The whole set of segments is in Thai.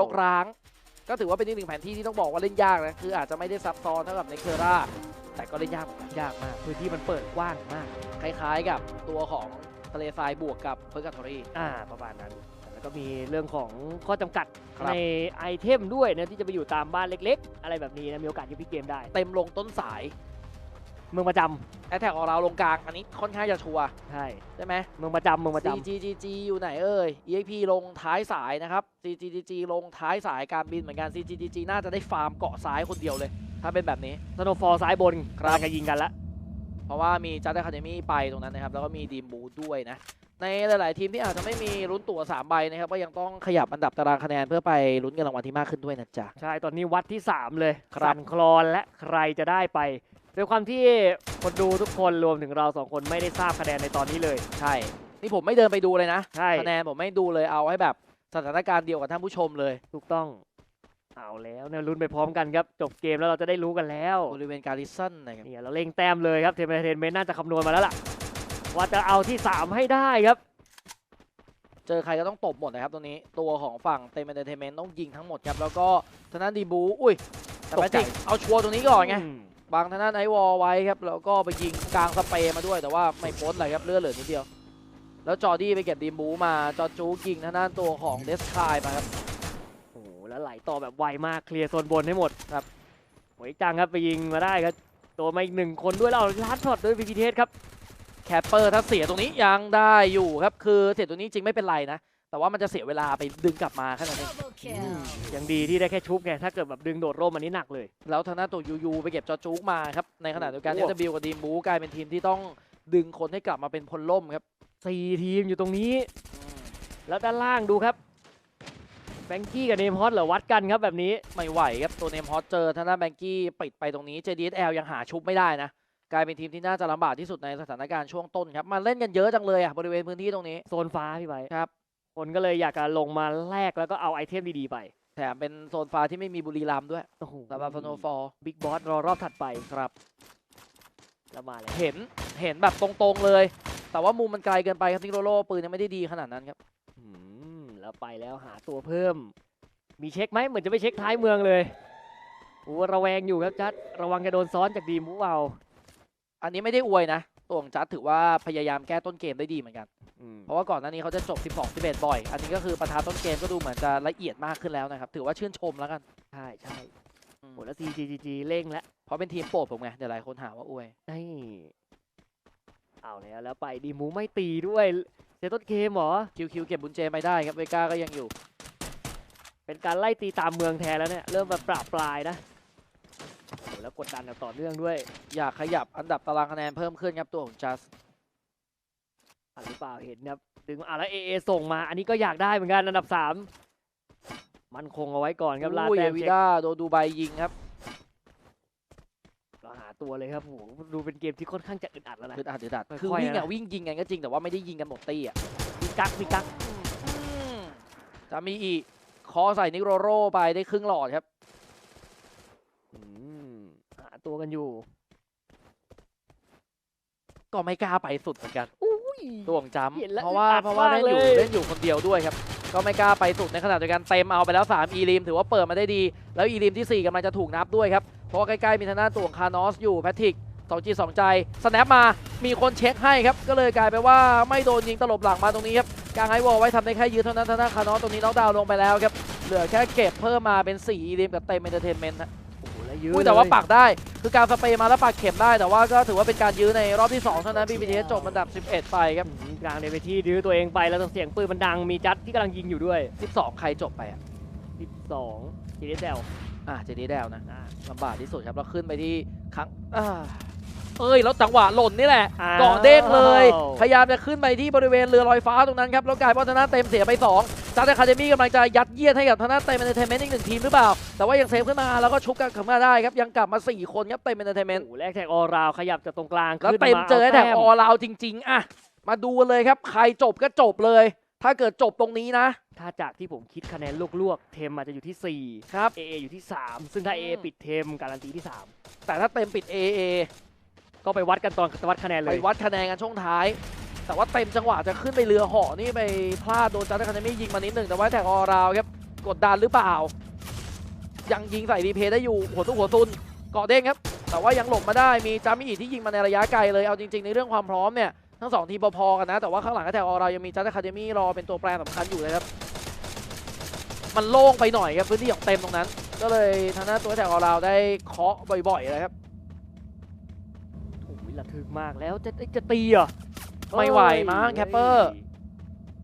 รกร้าง ก็ถือว่าเป็นอีกหนึ่งแผนที่ที่ต้องบอกว่าเล่นยากนะคืออาจจะไม่ได้ซับซ้อนเท่ากับในเคอร่าแต่ก็เล่นยากเหมือนกันยากมากพื้นที่มันเปิดกว้างมาก คล้ายๆกับตัวของทะเลทรายบวกกับเพิร์กาทอรี่อ่าประมาณนั้นแล้วก็มีเรื่องของข้อจำกัดครับในไอเทมด้วยนะที่จะไปอยู่ตามบ้านเล็ก ๆ อะไรแบบนี้นะมีโอกาสยุบพลิกเกมได้ เต็มลงต้นสาย เมืองประจำแอตแทกออเราลงกลางอันนี้ค่อนข้างจะชัวร์ใช่ใช่ไหม เมืองประจำเมืองประจ CGGG อยู่ไหนเอ่ย EXP ลงท้ายสายนะครับ CGGG ลงท้ายสายการบินเหมือนกัน CGGG น่าจะได้ฟาร์มเกาะซ้ายคนเดียวเลย ถ้าเป็นแบบนี้ำสโนฟอร์ซ้ายบนครับกำลังจะยิงกันละเพราะว่ามีจัดอะคาเดมี่ไปตรงนั้นนะครับ แล้วก็มีดีมบูด้วยนะ ในหลาย ๆ ทีมที่อาจจะไม่มีลุ้นตั๋ว3ใบนะครับก็ยังต้องขยับอันดับตารางคะแนนเพื่อไปลุ้นเงินรางวัลที่มากขึ้นด้วยนะจ๊ะ ใช่ตอนนี้วัดที่ 3 เลยครับ สั่นคลอนและใครจะได้ไป ด้วยความที่คนดูทุกคนรวมถึงเราสองคนไม่ได้ทราบคะแนนในตอนนี้เลย ใช่ นี่ผมไม่เดินไปดูเลยนะใช่ คะแนนผมไม่ดูเลยเอาให้แบบสถานการณ์เดียวกับท่านผู้ชมเลยถูกต้องเอาแล้วเนี่ยลุ้นไปพร้อมกันครับ จบเกมแล้วเราจะได้รู้กันแล้วบริเวณการิสันนะครับเนี่ยเราเล็งแต้มเลยครับเทมเทนเมนน่าจะคำนวณมาแล้วล่ะ ว่าจะเอาที่ 3 ให้ได้ครับ เจอใครก็ต้องตบหมดนะครับตรงนี้ตัวของฝั่งเต็มเอนเตอร์เทนเมนต์ต้องยิงทั้งหมดครับแล้วก็ทางด้านดีบูอุ้ยแต่ตกแมใจจิกเอาชัวร์ตรงนี้ก่อนไงอืม บางทางด้านไอวอลไว้ครับแล้วก็ไปยิงกลางสเปรย์มาด้วยแต่ว่าไม่พ้นเลยครับเลือดเหลือนิดเดียว แล้วจอร์ดี้ไปเก็บดีบูมาจอร์จูยิงทางด้านตัวของเดสคายมาครับโอ้โหแล้วไหลต่อแบบไวมากเคลียร์โซนบนให้หมดครับหวยจังครับไปยิงมาได้ครับตัวมาอีกหนึ่งคนด้วยแล้วเอาลัดช็อตด้วยพีพีเทสครับแคปเปอร์ถ้าเสียตรงนี้ยังได้อยู่ครับคือเสียตรงนี้จริงไม่เป็นไรนะ แต่ว่ามันจะเสียเวลาไปดึงกลับมาแค่นั้นเอง Double kill. ยังดีที่ได้แค่ชุบไง ถ้าเกิดแบบดึงโดดร่มอันนี้หนักเลย แล้วทางด้านตัวยูยูไปเก็บจอจูกมาครับ ในขณะเดียวกันโอ้เอโหสบิวกับดีมบูกลายเป็นทีมที่ต้องดึงคนให้กลับมาเป็นพลล่มครับสี่ทีมอยู่ตรงนี้ แล้วด้านล่างดูครับแบงกี้กับเนมฮอตเหรอวัดกันครับแบบนี้ไม่ไหวครับตัวเนมฮอตเจอทางด้านแบงกี้ปิดไปตรงนี้ JDSL ยังหาชุบไม่ได้นะกลายเป็นทีมที่น่าจะลำบากที่สุดในสถานการณ์ช่วงต้นครับมาเล่นกันเยอะจังเลยอะบริเวณพื้นที่ตรงนี้โซนฟ้าพี่ไบร์ทครับ คนก็เลยอยากจะลงมาแลกแล้วก็เอาไอเทมดีๆไปแถมเป็นโซนฟ้าที่ไม่มีบุรีรัมย์ด้วยโอ้โหสำหรับสโนฟอร์บิ๊กบอสรอรอบถัดไปครับแล้วมาแล้วเห็นเห็นแบบตรงๆเลย แต่ว่ามุมมันไกลเกินไปครับทิโรโลปืนยังไม่ได้ดีขนาดนั้นครับอืมแล้วไปแล้วหาตัวเพิ่ม มีเช็คไหมเหมือนจะไปเช็คท้ายเมืองเลยโอ้ระแวงอยู่ครับจัดระวังจะโดนซ้อนจากดีมูเอาอันนี้ไม่ได้อวยนะ ตัวของจัดถือว่าพยายามแก้ต้นเกมได้ดีเหมือนกันอืม เพราะว่าก่อนหน้านี้เขาจะจบ 12 11 บ่อย อันนี้ก็คือประธานต้นเกมก็ดูเหมือนจะละเอียดมากขึ้นแล้วนะครับ ถือว่าชื่นชมแล้วกัน ใช่ใช่อืมโหแล้ว CGG เร่งแล้ว เพราะเป็นทีมโปรดผมไง เดี๋ยวหลายคนหาว่าอวยนี่เอาแล้วแล้วไปดีมูไม่ตีด้วยเซตต้นเกมเหรอ คิวคิวเก็บบุญเจไม่ได้ครับ เวก้าก็ยังอยู่ เป็นการไล่ตีตามเมืองแทนแล้วเนี่ย เริ่มแบบปราบปลายนะโหแล้วกดดันแบบต่อเนื่องด้วย อยากขยับอันดับตารางคะแนนเพิ่มขึ้นครับตัวของจัส อะหรือเปล่าเห็นครับดึงอะแล้วเอเอส่งมา อันนี้ก็อยากได้เหมือนกันอันดับสามมันคงเอาไว้ก่อนครับลาอุ้ยแต้เอมวิเช็คด้าโดนดูไบยิงครับเราหาตัวเลยครับโหดูเป็นเกมที่ค่อนข้างจะอึดอัดแล้วนะคืออัดอึดอัดค่อยๆคือวิ่งนะอะวิ่งยิงกันก็จริงแต่ว่าไม่ได้ยิงกันหมดตีอะมีกักมีกักอืมจะมีอีกคอใส่นิโรโรไปได้ครึ่งหลอดครับอืมหาตัวกันอยู่ ก็ไม่กล้าไปสุดเหมือนกันอุ้ ยตัวของจัมเห็นแล้วเพราะว่าอึดอัดเพราะว่ามาเล่กนอยู่เลยเล่นอยู่คนเดียวด้วยครับ ก็ไม่กล้าไปสุดในขณะเดียวกันเต็มเอาไปแล้ว3อีลิมถือว่าเปิดมาได้ดี แล้วอีลิมที่ 4กำลังจะถูกนับด้วยครับ เพราะว่าใกล้ๆมีทางด้านตัวของคานอสอยู่แพทริกสองจีสองใจสแนปมามีคนเช็คให้ครับก็เลยกลายไปนว่าไม่โดนยิงตลบหลังมาตรงนี้ครับกลางไอวอลไว้ทำได้แค่ยืดเท่านั้นทางด้านคานอสตรงนี้น็อกดาวน์ลงไปแล้วครับเหลือแค่เก็บเพิ่มมาเป็น4อีลิมกับเต็มเอนเตอร์เทนเมนต์โอ้โหแล้วยื้ออุ้ยแต่ว่าเลยปักได้คือการสเปรย์มาแล้วปักเข็มได้แต่ว่าก็ถือว่าเป็นการยื้อในรอบที่2เท่านั้น BBTS จบอันดับ 11 ไปครับอืมกลางในเวทีดื้อตัวเองไปแล้วเสียงปืนมันดังมีจัดที่กำลังยิงอยู่ด้วย 12 ใครจบไปอะ12 GSL อะเจดีแดวนะอ่าลำบากที่สุดครับแล้วขึ้นไปที่ครั้งอ่า เอ้ยแล้วจังหวะหล่นนี่แหละอ้าวเกาะเด้งเลยพยายามจะขึ้นไปที่บริเวณเรือลอยฟ้าตรงนั้นครับแล้วกลายเป็นว่าทางด้านเต็มเสียไป2จาร์ดคาเดมี่กำลังจะยัดเยียดให้กับทางด้านเต็มเอนเตอร์เทนเมนต์อีกหนึ่งทีมหรือเปล่า แต่ว่ายังเซฟขึ้นมาแล้วก็ชุบกันขึ้นมาได้ครับยังกลับมา 4 คนครับเต็มเอนเตอร์เทนเมนต์โอ้โหแรกแท็กออราวขยับจากตรงกลางแล้วขึ้นเต็มมาเจออาแถบต้มออลาวจริง ๆอะมาดูกันเลยครับใครจบก็จบเลย ถ้าเกิดจบตรงนี้นะถ้าจากที่ผมคิดคะแนนลวกๆ เทมอาจจะอยู่ที่ 4 ครับ AA อยู่ที่ 3 ซึ่งถ้า AA อืมปิดเทมการันตีที่แต่ถ้าเต็มปิด AA 3 ก็ไปวัดกันตอนวัดคะแนนเลย ไปวัดคะแนนกันช่วงท้าย แต่ว่าเต็มจังหวะจะขึ้นไปเรือเหาะนี่ไปพลาดโดนจันทคาเดมี่ยิงมานิดหนึ่งแต่ว่าแท็กออราวครับกดดันหรือเปล่า ยังยิงใส่รีเพย์ได้อยู่หัวตุ้หัวซุนเกาะเด้งครับ แต่ว่ายังหลบมาได้มีจามิอิที่ยิงมาในระยะไกลเลยเอาจริง ๆ ในเรื่องความพร้อมเนี่ยทั้งสองทีมพอๆกันนะ แต่ว่าข้างหลังก็แถวเรายังมีจัสคาเดมี่รอเป็นตัวแปรสำคัญอยู่เลยครับมันโล่งไปหน่อยครับพื้นที่ของเต็มตรงนั้น ก็เลยทางหน้าตัวแถวเราได้เคาะบ่อยๆเลยครับ ระทึกมากแล้วจะจะตีเหรอไม่ไหวมั้งเอ้ยแคปเปอร์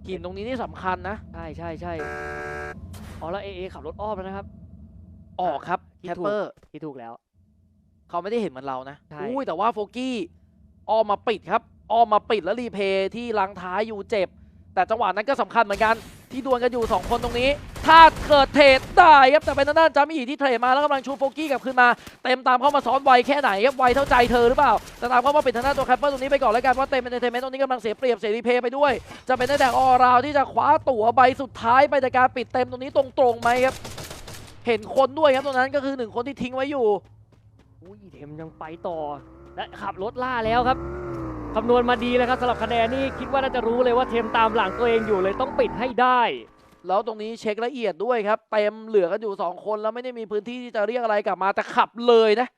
หินตรงนี้นี่สำคัญนะ ใช่ใช่ใช่อ๋อแล้วเอเอขับรถอ้อมแล้วนะครับ ออกครับที่แคปถูกเปอร์ที่ถูกแล้ว เขาไม่ได้เห็นเหมือนเรานะใช่อุ้ยแต่ว่าโฟกี้ออมมาปิดครับออมมาปิดแล้วรีเพย์ที่ลังท้ายอยู่เจ็บ แต่จังหวะนั้นก็สำคัญเหมือนกันที่ดวลกันอยู่ 2 คนตรงนี้ ถ้าเกิดเทรดได้ครับแต่เป็นด้านจามิอีที่เทรดมาแล้วกำลังชูโฟกี้กลับคืนมา เต็มตามเข้ามาซ้อนไวแค่ไหนครับไวเท่าใจเธอหรือเปล่าแต่ตามเข้ามาปิดทางด้านตัวแคปเปอร์ตรงนี้ไปก่อนแล้วกันเพราะเต็มเป็นเทนเมนต์ตรงนี้กำลังเสียเปรียบเสียรีเพย์ไปด้วย จะเป็นได้แต่ออราวที่จะคว้าตั๋วใบสุดท้ายไปจากการปิดเต็มตรงนี้ตรงๆไหมครับเห็นคนด้วยครับตรงนั้นก็คือหนึ่งคนที่ทิ้งไว้อยู่อุ้ยเทมยังไปต่อและขับรถล่าแล้วครับ คำนวณมาดีแล้วครับสำหรับคะแนนนี่คิดว่าน่าจะรู้เลยว่าเทมตามหลังตัวเองอยู่เลยต้องปิดให้ได้ แล้วตรงนี้เช็คละเอียดด้วยครับเต็มเหลือกันอยู่ 2 คนแล้วไม่ได้มีพื้นที่ที่จะเรียกอะไรกลับมาแต่ขับเลยนะ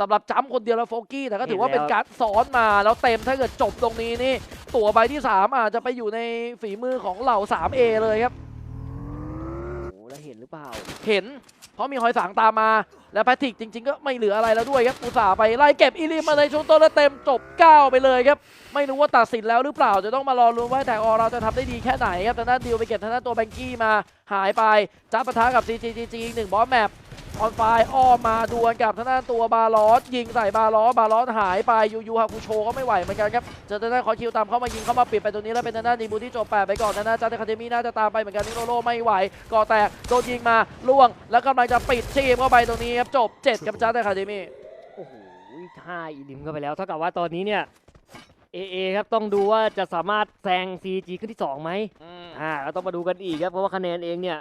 สำหรับจ้ำคนเดียวแล้วโฟกี้แต่ก็ถือว่าเห็นเป็แล้วนการซ้อนมาแล้วเต็มถ้าเกิดจบตรงนี้นี่ตั๋วใบที่ 3 อาจจะไปอยู่ในฝีมือของเหล่า 3A เลยครับโอ้แล้วเห็นหรือเปล่า เห็น เพราะมีหอยสางตามมา และแพทริกจริง ๆ ก็ไม่เหลืออะไรแล้วด้วยครับอุตส่าห์ไปไล่เก็บอีลิมมาในช่วงต้นและเต็มจบ 9 ไปเลยครับ ไม่รู้ว่าตัดสินแล้วหรือเปล่า จะต้องมารอรู้ว่าแต่ออเราจะทำได้ดีแค่ไหนครับทางด้านดิวไปเก็บทางด้านตัวแบงกี้มาหายไปจับปะทะกับ CGGG อีกหนึ่งบอสแมป ออนไฟอ้อมมาดวลกับทางด้านตัวบาลอสยิงใส่บาลอสบาลอสหายไปยูยูฮาคุโชก็ไม่ไหวเหมือนกันครับเจอทางด้านคอคิวตามเข้ามายิงเข้ามาปิดไปตรงนี้แล้วเป็นทางด้านดีบูที่จบแปดไปก่อนทางด้านจัตเตอร์คาเดมี่น่าจะตามไปเหมือนกันนิโรโลไม่ไหวก่อแตกโดนยิงมาล่วง แล้วกำลังจะปิดทีมเข้าไปตรงนี้ครับจบเจ็ดกับจัตเตอร์คาเดมี่โอ้โหห้าอีลิมเข้าไปแล้วเท่ากับว่าตอนนี้เนี่ยเอเอครับต้องดูว่าจะสามารถแซง CG ขึ้นที่2ไหมอ่าเราต้องมาดูกันอีกครับเพราะว่าคะแนนเองเนี่ย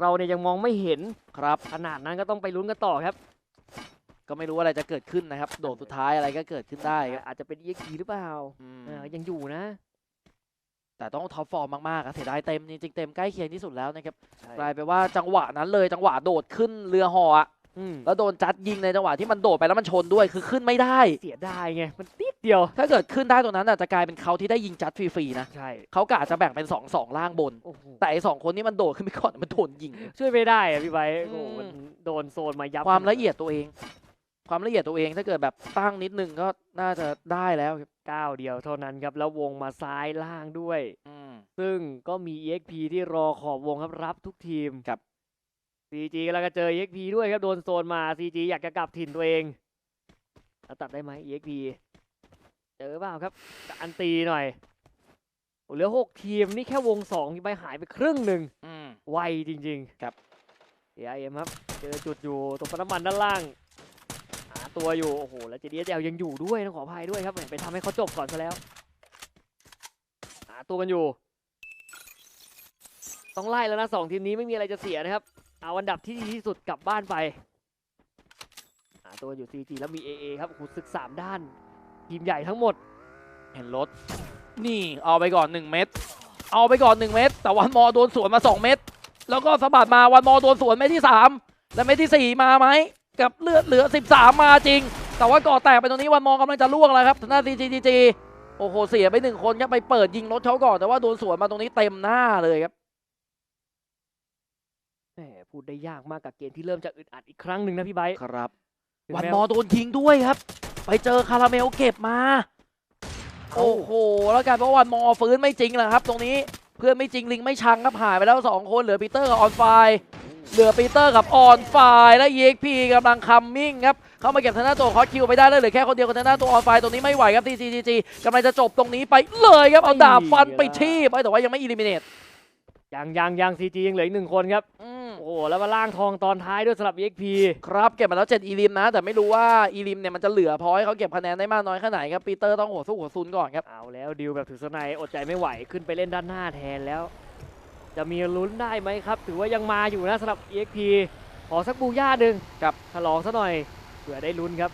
เราเนี่ยยังมองไม่เห็นครับ ขนาดนั้นก็ต้องไปลุ้นกันต่อครับ ก็ไม่รู้อะไรจะเกิดขึ้นนะครับ โดดสุดท้ายอะไรก็เกิดขึ้นได้ครับอาจจะเป็น EXP หรือเปล่าอืมอ่ายังอยู่นะ แต่ต้องท็อปฟอร์มมากๆอะเสียดายเต็มจริงๆเต็มใกล้เคียงที่สุดแล้วนะครับใช่กลายไปนว่าจังหวะนั้นเลยจังหวะโดดขึ้นเรือหออะอืม แล้วโดนจัดยิงในจังหวะที่มันโดดไปแล้วมันชนด้วยคือขึ้นไม่ได้ เสียดายไง มันนิดเดียว ถ้าเกิดขึ้นได้ตรงนั้นอะจะกลายเป็นเขาที่ได้ยิงจัดฟรีๆนะใช่เขากะจะแบ่งเป็น2องสองล่างบนโอ้โหแต่ไอ้สองคนนี้มันโดดขึ้นไปก่อนมันโดนยิง ช่วยไม่ได้อะพี่ไบร์ทโอ้โหอืมมันโดนโซนมายับความขนดละเอียดตัวเอง ความละเอียดตัวเองถ้าเกิดแบบตั้งนิดนึงก็น่าจะได้แล้วครับก้าวเดียวเท่านั้นครับแล้ววงมาซ้ายล่างด้วยอืมซึ่งก็มี EXP ที่รอขอบวงครับรับทุกทีมครับ CG กำลังจะเจอ EXP ด้วยครับ โดนโซนมา CG อยากจะกลับถิ่นตัวเองแล้วตัดได้ไหม EXP เจอเปล่าครับการตีหน่อยโอ้เหลือหกทีมนี่แค่วงสองไปหายไปครึ่งหนึ่งอืมไวจริง ๆ ครับ AIM ครับ เจอจุดอยู่ตรงปั๊มน้ำมันด้านล่าง หาตัวอยู่ โอ้โห แล้ว JDSL ยังอยู่ด้วยต้องขออภัยด้วยครับแหมไปทำให้เขาจบก่อนซะแล้ว หาตัวกันอยู่ ต้องไล่แล้วนะสองทีมนี้ไม่มีอะไรจะเสียนะครับ เอาอันดับที่ดีที่สุดกลับบ้านไปหาตัวอยู่ CG แล้วมี AA ครับโอ้โหศึกสามด้าน ทีมใหญ่ทั้งหมด เห็นรถ นี่เอาไปก่อน 1 เม็ดเอาไปก่อน 1 เม็ดแต่วันมอโดนสวนมา 2 เม็ดแล้วก็สะบัดมาวันมอโดนสวนเม็ดที่ 3 และเม็ดที่ 4 มาไหมกับเลือดเหลือ 13 มาจริง แต่ว่าก่อแตกไปตรงนี้วันมอกำลังจะล่วงแล้วครับทางด้าน CGG โอ้โหเสียไปหนึ่งคนครับไปเปิดยิงรถเขาก่อนแต่ว่าโดนสวนมาตรงนี้เต็มหน้าเลยครับ แหมพูดได้ยากมากกับเกมที่เริ่มจะอึดอัดอีกครั้งหนึ่งนะพี่ไบร์ทครับถึงวันแม้มอโดนยิงด้วยครับ ไปเจอคาราเมลเก็บมาเอ้าโอ้โห แล้วกลายเป็นว่าวันมอฟื้นไม่จริงแหละครับ ตรงนี้เพื่อนไม่จริงลิงไม่ชังครับหายไปแล้ว 2 คนเหลือปีเตอร์กับออนไฟเหลือปีเตอร์กับออนไฟและ EXP กำลังคัมมิ่งครับเข้ามาเก็บทางหน้าตัวคอสคิวไปได้เลยเหลือแค่คนเดียวกับทางหน้าตัวออนไฟตรงนี้ไม่ไหวครับ TCGG กำลังจะจบตรงนี้ไปเลยครับเอาดาบฟันไปที่ไปแต่ว่ายังไม่อิลิมิเนตยังยังยัง CG ยังเหลืออีกหนึ่งคนครับ โอ้โหแล้วมาล่างทองตอนท้ายด้วยสำหรับ EXP ครับเก็บมาแล้ว 7 อีลิมนะ แต่ไม่รู้ว่าอีลิมเนี่ยมันจะเหลือพอให้เขาเก็บคะแนนได้มากน้อยแค่ไหนครับปีเตอร์ต้องหัวสู้หัวซุนก่อนครับเอาแล้วดิวแบบถือสไนด์อดใจไม่ไหวขึ้นไปเล่นด้านหน้าแทนแล้ว จะมีลุ้นได้ไหมครับ ถือว่ายังมาอยู่นะสำหรับ EXP ขอสักบูย่าหนึ่งครับฉลองซะหน่อยเผื่อได้ลุ้นครับ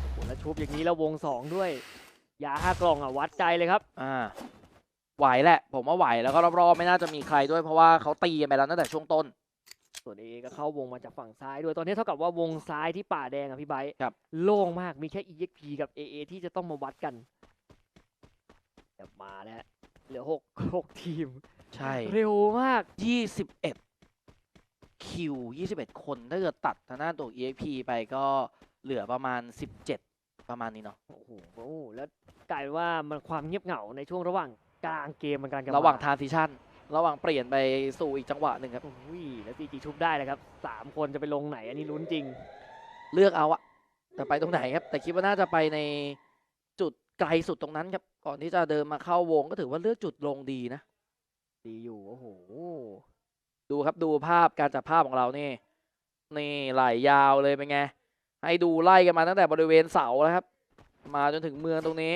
โอ้โหแล้วชุบอย่างนี้แล้ววงสองด้วยยาห้ากล่องอะวัดใจเลยครับอ่าไหวแหละ ผมว่าไหวแล้วก็รอบๆไม่น่าจะมีใครด้วยเพราะว่าเขาตีกันไปแล้วตั้งแต่ช่วงต้น ส่วนเอก็เข้าวงมาจากฝั่งซ้ายด้วยตอนนี้เท่ากับว่าวงซ้ายที่ป่าแดงอะพี่ไบร์ทครับ โล่งมากมีแค่ EXP กับ AA ที่จะต้องมาวัดกันเดี๋ยวมาแล้วเหลือหกหกทีม ใช่เร็วมาก 21 คิว 21 คนถ้าเกิดตัดทางด้านตัว EXP ไปก็เหลือประมาณ 17 ประมาณนี้เนาะโอ้โหแล้วกลายเป็นว่ามันความเงียบเหงาในช่วงระหว่างกลางเกมมันการกันระหว่างมทานซิชัน ระหว่างเปลี่ยนไปสู่อีกจังหวะหนึ่งครับโอ้ยแล้วซีจีชุบได้เลยครับสามคนจะไปลงไหนอันนี้ลุ้นจริง เลือกเอาอะแต่ไปตรงไหนครับ แต่คิดว่าน่าจะไปในจุดไกลสุดตรงนั้นครับ ก่อนที่จะเดินมาเข้าวงก็ถือว่าเลือกจุดลงดีนะ ดีอยู่โอ้โห ดูครับดูภาพการจับภาพของเรานี่ นี่ไหลยาวเลยเป็นไง ให้ดูไล่กันมาตั้งแต่บริเวณเสาแล้วครับ มาจนถึงเมืองตรงนี้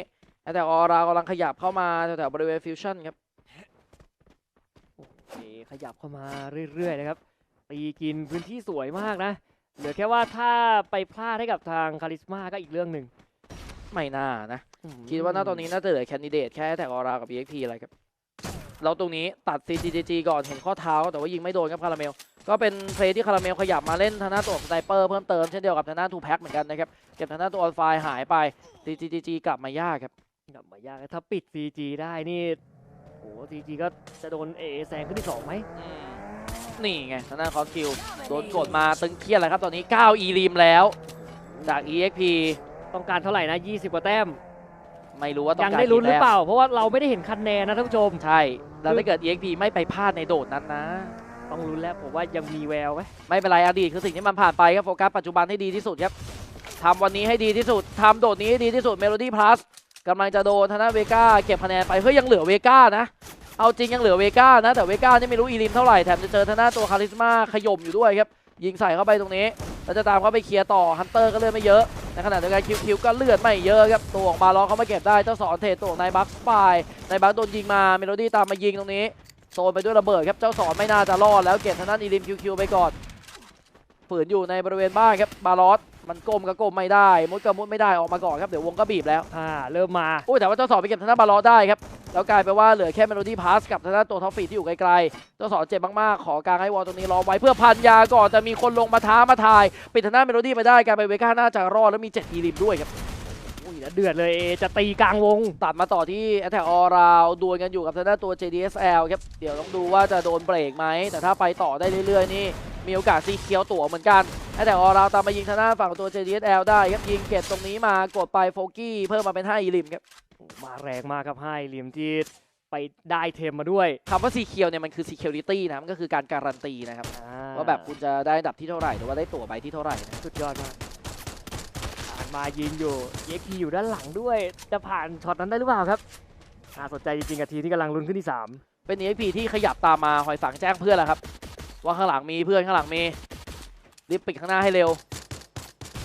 แต่ออรากำลังขยับเข้ามาแถวๆบริเวณฟิวชั่นครับเอ ขยับเข้ามาเรื่อยๆนะครับตีกินพื้นที่สวยมากนะเหลือแค่ว่าถ้าไปพลาดให้กับทางคาริสมาก็อีกเรื่องหนึ่งไม่น่านะอืมคิดว่าณตอนนี้น่าจะเหลือแคนดิเดตแค่แต่ออรากับ EXP อะไรครับเราตรงนี้ตัด CGG ก่อนเห็นข้อเท้า แต่ว่ายิงไม่โดนครับคาราเมล ก็เป็นเพลย์ที่คาราเมลขยับมาเล่นทางหน้าตัวสไนเปอร์เพิ่มเติมเช่นเดียวกับทางหน้าทูแพ็กเหมือนกันนะครับเก็บทางหน้าตัวออนไฟหายไป CGG กลับมายากครับกลับมายากนะถ้าปิด CG ได้นี่ โอ้โห CG ก็จะโดนเอแซงขึ้นที่สองไหมอืมนี่ไงทางด้านคอสคิวโดนกดมาตึงเครียดแล้วครับตอนนี้ 9 อีรีมแล้ว จาก EXP ต้องการเท่าไหร่นะ 20 กว่าแต้ม ไม่รู้ว่าต้อยังงการได้ลุ้นหรือกี่เปแต้มล่า เพราะว่าเราไม่ได้เห็นคะแนนนะท่านผู้ชม ใช่แล้วถ้าเกิด EXP ไม่ไปพลาดในโดดนั้นนะ ต้องลุ้นแล้วผมว่ายังมีแววไหมไม่เป็นไรอดีตคือสิ่งที่มันผ่านไปครับโฟกัสปัจจุบันให้ดีที่สุดครับทำวันนี้ให้ดีที่สุดทำโดดนี้ให้ดีที่สุดเมโลดี้พลัส กำลังจะโดนธนาเวก้าเก็บคะแนนไปเฮ้ยยังเหลือเวก้านะ เอาจริงยังเหลือเวก้านะ แต่เวก้านี่ไม่รู้อีลิมเท่าไหร่แถมจะเจอธนาตัวคาริสมาขย่มอยู่ด้วยครับยิงใส่เข้าไปตรงนี้แล้วจะตามเข้าไปเคลียร์ต่อฮันเตอร์ก็เลือดไม่เยอะในขณะเดียวกันคิวคิวก็เลือดไม่เยอะครับตัวของบาล็อกเขามาเก็บได้เจ้าสอนเทรดตัวของนายบัคไปนายบัคโดนยิงมาเมโลดี้ตามมายิงตรงนี้โซนไปด้วยระเบิดครับเจ้าสอนไม่น่าจะรอดแล้วเก็บทางด้านอีลิมคิวคิวไปก่อน ฝืนอยู่ในบริเวณบ้านครับบาลอสมันก้มก็ก้มไม่ได้มุดก็มุดไม่ได้ออกมาก่อนครับเดี๋ยววงก็บีบแล้วอ่าเริ่มมาอุ้ยแต่ว่าเจ้าสอนไปเก็บทางด้านบาลอสได้ครับแล้วกลายเป็นว่าเหลือแค่เมโลดี้พาสกับทางด้านตัวท็อฟฟี่ที่อยู่ไกลๆเจ้าสอนเจ็บมากๆขอกลางให้วอลตรงนี้รอไว้เพื่อพันยาก่อนแต่มีคนลงมาท้ามาทายปิดทางด้านเมโลดี้ไปได้กลายเป็นเวก้าน่าจะรอดแล้วมีเจ็ดอีลิมด้วยครับอุ้ย แล้วเดือดเลยเอจะตีกลางวง ตัดมาต่อที่ Attack All Round ดวลกันอยู่กับทางด้านตัว JDSL ครับ เดี๋ยวต้องดูว่าจะโดนเบรกไหม แต่ถ้าไปต่อได้เรื่อยๆ นี่ มีโอกาสซีเคียวตั๋วเหมือนกัน Attack All Round ตามมายิงทางด้านฝั่งตัว JDSL ได้ครับ ยิงเก็บตรงนี้มากดไปโฟกี้เพิ่มมาเป็น5อีลิมครับมาแรงมากครับให้เหลี่ยมที่ไปได้เทมมาด้วยคำว่าซีเคียวเนี่ยมันคือ security นะมันก็คือการการันตีนะครับอ่ว่าแบบคุณจะได้อันดับที่เท่าไหร่หรือว่าได้ตั๋วใบที่เท่าไหร่นะสุดยอดมากผ่าน มายิงอยู่ EXP อยู่ด้านหลังด้วย จะผ่านช็อตนั้นได้หรือเปล่าครับน่าสนใจจริงๆกับทีมที่กำลังลุ้นขึ้นที่ 3 เป็น EXP ที่ขยับตามมาหอยฝังแจ้งเพื่อนแล้วครับ ว่าข้างหลังมีเพื่อนข้างหลังมีรีบปิดข้างหน้าให้เร็ว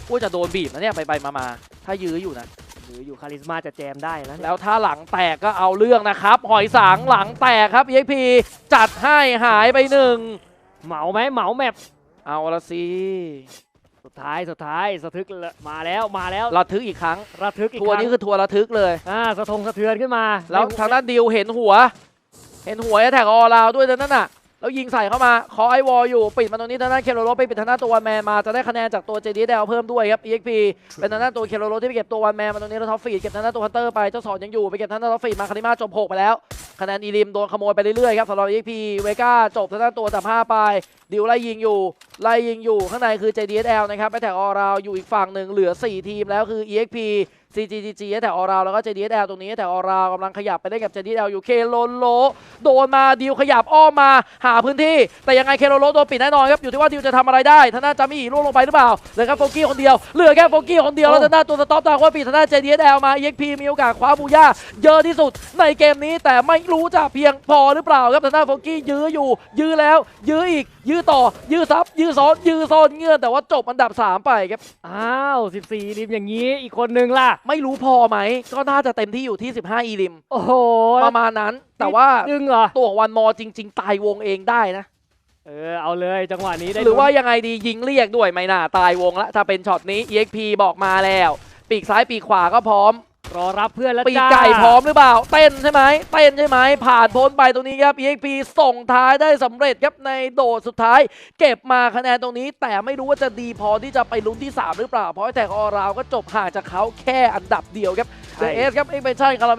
ว่าจะโดนบีบนะเนี่ยไปไปๆมาๆถ้ายื้ออยู่นะหรืออยู่คาริสมาจะแจมได้แล้วเนี่ยแล้วถ้าหลังแตกก็เอาเรื่องนะครับ หอยสังหลังแตกครับ EXP จัดให้หายไปหนึ่งเหมาไหมเหมาแมปเอาละสิ สุดท้ายสุดท้ายสะทึกละมาแล้วมาแล้วระทึกอีกครั้งระทึกอีกทัวร์ครั้งนี้คือทัวร์ระทึกเลยอ่าสะทงสะเทือนขึ้นมา แล้วไม่ทางด้านดิวเห็นหัว เห็นหัวแท็กออราวด้วยนั่นน่ะ แล้วยิงใส่เข้ามาขอไอวอลอยู่ปิดมาตรงนี้ทางด้านเคโรโรไปปิดทางด้านตัววันแมนมาจะได้คะแนนจากตัวเจดีเดลเพิ่มด้วยครับ EXP เป็นทางด้านตัวเคโรโรที่ไปเก็บตัววันแมนมาตรงนี้แล้วท็อฟฟีดเก็บทางด้านตัวฮันเตอร์ไปเจ้าสอนยังอยู่ไปเก็บทางด้านท็อฟฟีดมาคาริมาจบหกไปแล้วคะแนนอีลิมโดนขโมยไปเรื่อยๆครับสำหรับ EXP เวก้าจบทางด้านตัวจับห้าไปดิวไล่ยิงอยู่ไล่ยิงอยู่ข้างในคือ JDSL นะครับไปแท็กออราวอยู่อีกฝั่งหนึ่งเหลือ 4 ทีมแล้วคือ EXP CGGG แต่ออราวแล้วก็ JDSL ตรงนี้แต่ออราวกำลังขยับไปเล่นกับ JDSL อยู่เคโลโล โดนมาดิวขยับอ้อมมาหาพื้นที่ แต่ยังไงเคโลโลโดนปิดแน่นอนครับอยู่ที่ว่าดิวจะทำอะไรได้ทางด้านจามี่ล่วงลงไปหรือเปล่าเหลือแค่โฟกี้คนเดียวเหลือแค่โฟกี้คนเดียวแล้วทางด้านตัวสต็อปตางว่าปิดทางด้าน JDSL มา EXP มีโอกาสคว้าบูย่าเยอะที่สุดในเกมนี้แต่ไม่รู้จะเพียงพอหรือเปล่าครับทางด้านโฟกี้ยื้ออยู่ ยื้อแล้วยื้ออีก ยื้อต่อ ยื้อซับยื้อซ้อนยื้อโซนเงื่อนแต่ว่าจบอันดับ 3 ไปครับอ้าว 14ริมอย่างนี้อีกคนนึงล่ะไม่รู้พอไหม ก็น่าจะเต็มที่อยู่ที่ 15 อีลิม โอ้โหประมาณนั้น แต่ว่าดึงเหรอ ตัวของวันมอจริง ๆ ตายวงเองได้นะ เออ เอาเลยจังหวะนี้ได้หรือว่าลุ้นยังไงดียิงเรียกด้วยไม่น่า ตายวงละ ถ้าเป็นช็อตนี้ EXP บอกมาแล้ว ปีกซ้ายปีกขวาก็พร้อม รอรับเพื่อนแล้วปีจ้าไก่พร้อมหรือเปล่า เต้นใช่ไหมเต้นใช่ไหมผ่านพ้นไปตรงนี้ครับ EXP ส่งท้ายได้สำเร็จครับในโดดสุดท้าย เก็บมาคะแนนตรงนี้ แต่ไม่รู้ว่าจะดีพอที่จะไปลุ้นที่ 3 หรือเปล่า เพราะแต่ออราวก็จบห่างจากเขาแค่อันดับเดียวครับเอสครับเอ็กเพนชั่นคาราเม